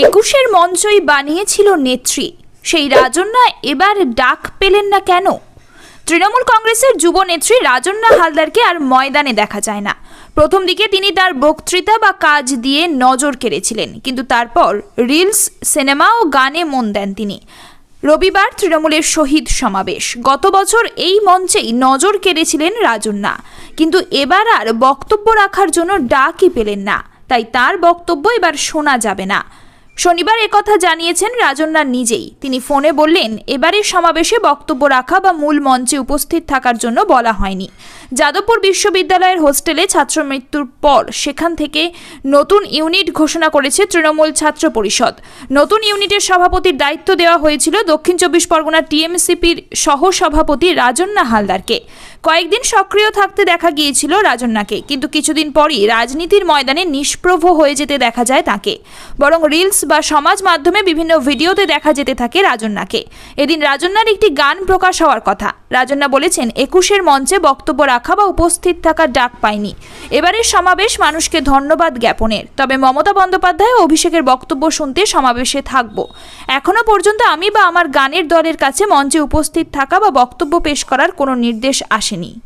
একুশের মঞ্চই বানিয়েছিল নেত্রী। সেই রাজন্যা এবার ডাক পেলেন না কেন? তৃণমূল কংগ্রেসের যুব নেত্রী রাজন্যা হালদারকে আর ময়দানে দেখা যায় না। প্রথম দিকে তিনি তার বক্তৃতা বা কাজ দিয়ে নজর কেড়েছিলেন, কিন্তু তারপর রিলস, সিনেমা ও গানে মন দেন তিনি। রবিবার তৃণমূলের শহীদ সমাবেশ। গত বছর এই মঞ্চেই নজর কেড়েছিলেন রাজন্যা। কিন্তু এবার আর বক্তব্য রাখার জন্য ডাকই পেলেন না। তাই তার বক্তব্য এবার শোনা যাবে না। শনিবার একথা জানিয়েছেন রাজন্যা নিজেই। তিনি ফোনে বললেন, এবারের সমাবেশে বক্তব্য রাখা বা মূল মঞ্চে উপস্থিত থাকার জন্য বলা হয়নি। যাদবপুর বিশ্ববিদ্যালয়ের হোস্টেলে ছাত্র মৃত্যুর পর সেখান থেকে নতুন ইউনিট ঘোষণা করেছে তৃণমূল ছাত্র পরিষদ। নতুন ইউনিটের সভাপতির দায়িত্ব দেওয়া হয়েছিল দক্ষিণ চব্বিশ পরগনা টিএমসিপির সহ সভাপতি রাজন্যা হালদারকে। কয়েকদিন সক্রিয় থাকতে দেখা গিয়েছিল রাজন্যাকে, কিন্তু কিছুদিন পরই রাজনীতির ময়দানে নিষ্প্রভ হয়ে যেতে দেখা যায় তাকে। বরং রিলস বা সমাজ মাধ্যমে বিভিন্ন ভিডিওতে দেখা যেতে থাকে রাজন্যাকে। এদিন রাজন্যার একটি গান প্রকাশ হওয়ার কথা। রাজন্যা বলেছেন, একুশের মঞ্চে বক্তব্য রাখা বা উপস্থিত থাকার ডাক পায়নি এবারের সমাবেশ মানুষকে ধন্যবাদ জ্ঞাপনের। তবে মমতা বন্দ্যোপাধ্যায় অভিষেকের বক্তব্য শুনতে সমাবেশে থাকব। এখনও পর্যন্ত আমি বা আমার গানের দলের কাছে মঞ্চে উপস্থিত থাকা বা বক্তব্য পেশ করার কোনো নির্দেশ আসেনি।